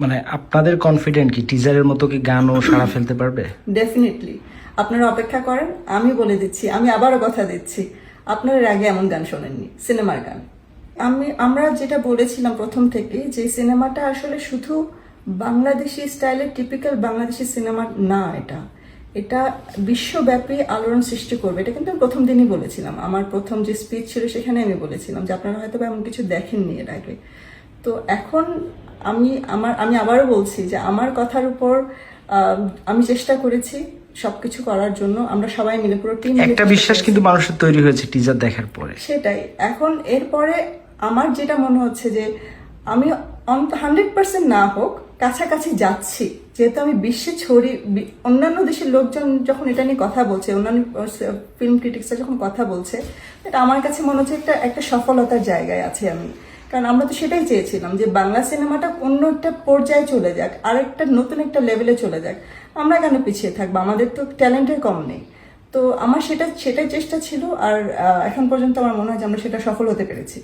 মানে আপনাদের কনফিডেন্ট কি? টিজারের মতো কি গানও সাড়া ফেলতে পারবে? ডেফিনেটলি আপনারা অপেক্ষা করেন, আমি বলে দিচ্ছি, আমি আবারও কথা দিচ্ছি, আপনারা আগে এমন গান শোনেননি, সিনেমার গান। আমি, আমরা যেটা বলেছিলাম প্রথম থেকে যে সিনেমাটা আসলে শুধু বাংলাদেশি স্টাইলের টিপিক্যাল বাংলাদেশি সিনেমা না এটা। এটা বিশ্বব্যাপী আলোড়ন সৃষ্টি করবে। এটা কিন্তু প্রথম দিনই বলেছিলাম। আমার প্রথম যে স্পিচ ছিল সেখানে আমি বলেছিলাম যে আপনারা হয়তো এমন কিছু দেখেননি এর আগে। তো এখন আমি আমার আমি আবারও বলছি যে আমার কথার উপর আমি চেষ্টা করেছি সবকিছু করার জন্য। আমরা সবাই মিলে পুরো টিম একটা বিশ্বাস কিন্তু মানুষের তৈরি হয়েছে টিজার দেখার পরে। সেটাই। এখন এরপরে আমার যেটা মনে হচ্ছে যে আমি হান্ড্রেড পার্সেন্ট না হোক কাছাকাছি যাচ্ছি। যেহেতু আমি বিশ্বে ছড়ি অন্যান্য দেশের লোকজন যখন এটা নিয়ে কথা বলছে অন্যান্য ফিল্ম ক্রিটিক্সরা যখন কথা বলছে এটা আমার কাছে মনে হচ্ছে একটা একটা সফলতার জায়গায় আছে আমি। কারণ আমরা তো সেটাই চেয়েছিলাম যে বাংলা সিনেমাটা অন্য একটা পর্যায়ে চলে যাক আর একটা নতুন একটা লেভেলে চলে যাক। আমরা কেন পিছিয়ে থাকব? আমাদের তো ট্যালেন্টের কম নেই। তো আমার সেটা, সেটাই চেষ্টা ছিল আর এখন পর্যন্ত আমার মনে হয় যে আমরা সেটা সফল হতে পেরেছি।